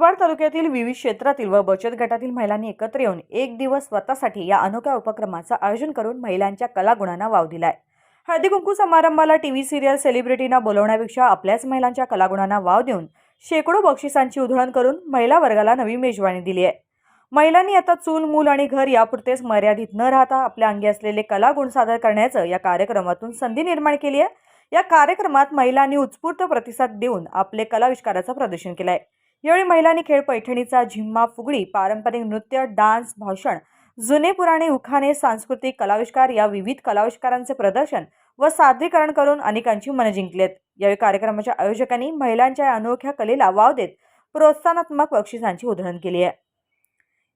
तालुक्यातील विविध क्षेत्रातील व बचत गटातील महिलांनी एकत्र येऊन एक दिवस स्वतःसाठी या अनोख्या उपक्रमाचं आयोजन करून महिलांच्या कलागुणांना वाव दिलाय. हळदी कुंकू समारंभाला टीव्ही सिरियल सेलिब्रिटींना बोलवण्यापेक्षा आपल्याच महिलांच्या कलागुणांना वाव देऊन शेकडो बक्षिसांची उधळण करून महिला वर्गाला नवी मेजवानी दिली आहे. महिलांनी आता चूल मूल आणि घर यापुरतेच मर्यादित न राहता आपल्या अंगी असलेले कलागुण सादर करण्याचं या कार्यक्रमातून संधी निर्माण केली आहे. या कार्यक्रमात महिलांनी उत्स्फूर्त प्रतिसाद देऊन आपले कलाविष्काराचं प्रदर्शन केलं आहे यावेळी महिलांनी खेळ पैठणीचा झिम्मा फुगडी पारंपरिक नृत्य डान्स भाषण जुने पुराणे उखाणे सांस्कृतिक कलाविष्कार या विविध कलाविष्कारांचे प्रदर्शन व सादरीकरण करून अनेकांची मनं जिंकलेत. यावेळी कार्यक्रमाच्या आयोजकांनी महिलांच्या या अनोख्या कलेला वाव देत प्रोत्साहनात्मक बक्षिसांची उधळण केली आहे.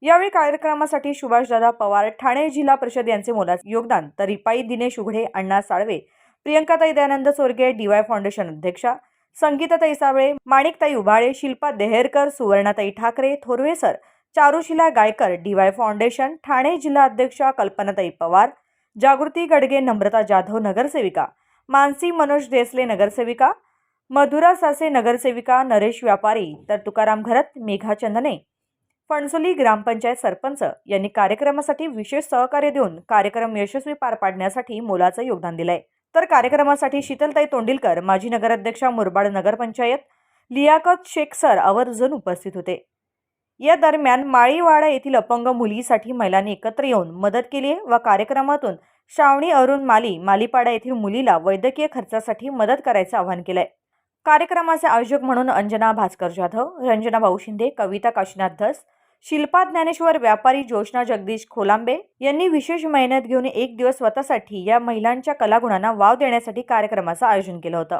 यावेळी कार्यक्रमासाठी सुभाषदादा पवार ठाणे जिल्हा परिषद यांचे मोलाचे योगदान तर RPI Dinesh Ughade Anna Salve प्रियंकाताई Dayanand Sorge D Y foundation अध्यक्षा संगीताताई सावळे माणिकताई Ubhale Shilpa Deherkar सुवर्णाताई Thackeray Thorve sir Charushila Gaikar D Y foundation Thane जिल्हा अध्यक्षा कल्पनाताई पवार जागृती गडगे नम्रता जाधव नगरसेविका मानसी मनोज देसले नगरसेविका मधुरा सासे नगरसेविका नरेश व्यापारी तर तुकाराम घरत मेघा चंदने फणसोली ग्रामपंचायत सरपंच यांनी कार्यक्रमासाठी विशेष सहकार्य देऊन कार्यक्रम यशस्वी पार पाडण्यासाठी मोलाचं योगदान दिलं आहे तर कार्यक्रमासाठी शीतलताई तोंडीलकर माजी नगराध्यक्षा मुरबाड नगरपंचायत लियाकत शेख सर आवर्जून उपस्थित होते. या दरम्यान माळीवाडा येथील अपंग मुलीसाठी महिलांनी एकत्र येऊन मदत केली व कार्यक्रमातून श्रावणी अरुण माली मालीपाडा येथील मुलीला वैद्यकीय खर्चासाठी मदत करायचं आवाहन केलंय. कार्यक्रमाचे आयोजक म्हणून अंजना भास्कर जाधव रंजना भाऊ शिंदे कविता काशीनाथ धस शिल्पा ज्ञानेश्वर व्यापारी जोशना जगदीश खोलांबे यांनी विशेष मेहनत घेऊन एक दिवस स्वतःसाठी या महिलांच्या कलागुणांना वाव देण्यासाठी कार्यक्रमाचं आयोजन केलं होतं.